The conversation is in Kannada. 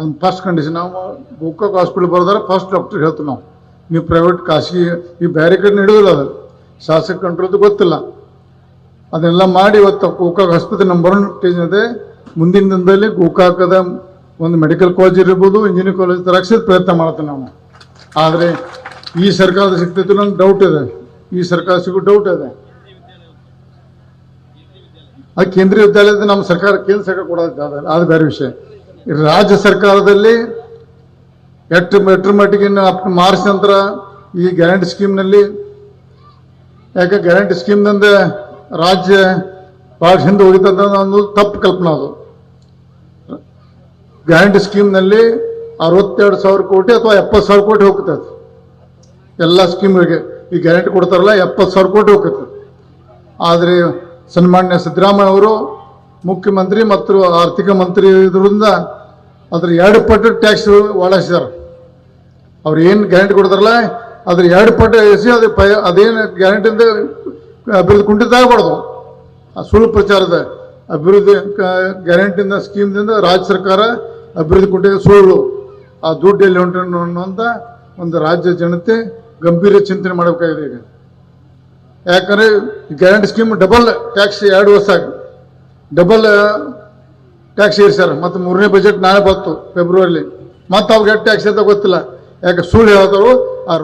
ಅದನ್ನ ಫಸ್ಟ್ ಕಂಡೀಷನ್ ನಾವು ಗೋಕಾಕ್ ಹಾಸ್ಪಿಟಲ್ ಬರೋದಾರ ಫಸ್ಟ್ ಡಾಕ್ಟರ್ ಹೇಳ್ತೀವಿ ನಾವು. ನೀವು ಪ್ರೈವೇಟ್ ಖಾಸಗಿ ಈ ಬೇರೆ ಕಡೆ ಅದು. ಶಾಸಕ ಕಂಟ್ರೋಲ್ದು ಗೊತ್ತಿಲ್ಲ. ಅದನ್ನೆಲ್ಲ ಮಾಡಿ ಇವತ್ತು ಗೋಕಾಕ್ ಆಸ್ಪತ್ರೆ ನಂಬರ್ ಒನ್ ಇದೆ. ಮುಂದಿನ ದಿನದಲ್ಲಿ ಗೋಕಾಕದ ಒಂದು ಮೆಡಿಕಲ್ ಕಾಲೇಜ್ ಇರ್ಬೋದು ಇಂಜಿನಿಯರಿಂಗ್ ಕಾಲೇಜ್ ತರಕ್ಸಿದ ಪ್ರಯತ್ನ ಮಾಡ್ತೇವೆ ನಾವು. ಆದರೆ ಈ ಸರ್ಕಾರದ ಸಿಗ್ತೈತಿ ನಂಗೆ ಡೌಟ್ ಇದೆ. ಈ ಸರ್ಕಾರ ಸಿಗೋ ಡೌಟ್ ಇದೆ. ಅದು ಕೇಂದ್ರೀಯ ವಿದ್ಯಾಲಯದ ನಮ್ಮ ಸರ್ಕಾರ ಕೇಂದ್ರ ಸರ್ಕಾರ ಕೊಡೋದಿಲ್ಲ ಅದು- ಬೇರೆ ವಿಷಯ. ರಾಜ್ಯ ಸರ್ಕಾರದಲ್ಲಿ ಎಟ್ ಎಟ್ರ ಮಟ್ಟಿಗೆ ಮಾರ್ಚ್ ನಂತರ ಈ ಗ್ಯಾರಂಟಿ ಸ್ಕೀಮ್ನಲ್ಲಿ, ಯಾಕೆ ಗ್ಯಾರಂಟಿ ಸ್ಕೀಮ್ನಿಂದ ರಾಜ್ಯ ಭಾಳ ಹಿಂದೆ ಹೋಗಿತ್ತಂತ ಒಂದು ತಪ್ಪು ಕಲ್ಪನೆ ಅದು. ಗ್ಯಾರಂಟಿ ಸ್ಕೀಮ್ನಲ್ಲಿ ಅರವತ್ತೆರಡು ಸಾವಿರ ಕೋಟಿ ಅಥವಾ ಎಪ್ಪತ್ತು ಸಾವಿರ ಕೋಟಿ ಹೋಗ್ತದೆ ಎಲ್ಲ ಸ್ಕೀಮ್ಗಳಿಗೆ ಈ ಗ್ಯಾರಂಟಿ ಕೊಡ್ತಾರಲ್ಲ, ಎಪ್ಪತ್ತು ಸಾವಿರ ಕೋಟಿ ಹೋಗ್ತದೆ. ಆದರೆ ಸನ್ಮಾನ್ಯ ಸಿದ್ದರಾಮಯ್ಯ ಅವರು ಮುಖ್ಯಮಂತ್ರಿ ಮತ್ತು ಆರ್ಥಿಕ ಮಂತ್ರಿ ಇದರಿಂದ ಅದ್ರ ಎರಡು ಪಟ್ಟು ಟ್ಯಾಕ್ಸ್ ಒಳಸಿದಾರೆ ಅವ್ರು ಏನು ಗ್ಯಾರಂಟಿ ಕೊಡ್ತಾರಲ್ಲ, ಅದ್ರ ಎರಡು ಪಟ್ಟು ಎಸಿ ಅದು ಪೈ ಅದೇನು ಗ್ಯಾರಂಟಿಯಿಂದ ಅಭಿವೃದ್ಧಿ ಕುಂಠಿತಾಗಬಾರ್ದು ಆ ಸುಳ್ಳು ಪ್ರಚಾರದ ಅಭಿವೃದ್ಧಿ ಗ್ಯಾರಂಟಿಯಿಂದ ಸ್ಕೀಮ್ದಿಂದ ರಾಜ್ಯ ಸರ್ಕಾರ ಅಭಿವೃದ್ಧಿ ಕುಂಠಿತ ಸುಳ್ಳು. ಆ ದುಡ್ಡು ಎಲ್ಲಿ ಉಂಟು ಅನ್ನುವಂಥ ಒಂದು ರಾಜ್ಯ ಜನತೆ ಗಂಭೀರ ಚಿಂತನೆ ಮಾಡಬೇಕಾಗಿದೆ ಈಗ. ಯಾಕಂದ್ರೆ ಗ್ಯಾರಂಟಿ ಸ್ಕೀಮ್ ಡಬಲ್ ಟ್ಯಾಕ್ಸ್ ಎರಡು ವರ್ಷ ಆಗಿ ಡಬಲ್ ಟ್ಯಾಕ್ಸ್ ಏರಿಸ್ಯಾರ ಮತ್ತು ಮೂರನೇ ಬಜೆಟ್ ನಾಳೆ ಬಂತು ಫೆಬ್ರವರಿಲಿ ಮತ್ತೆ ಅವ್ರಿಗೆ ಟ್ಯಾಕ್ಸ್ ಅಂತ ಗೊತ್ತಿಲ್ಲ. ಯಾಕೆ ಸುಳ್ಳು ಹೇಳ್ತಾರೋ ಆ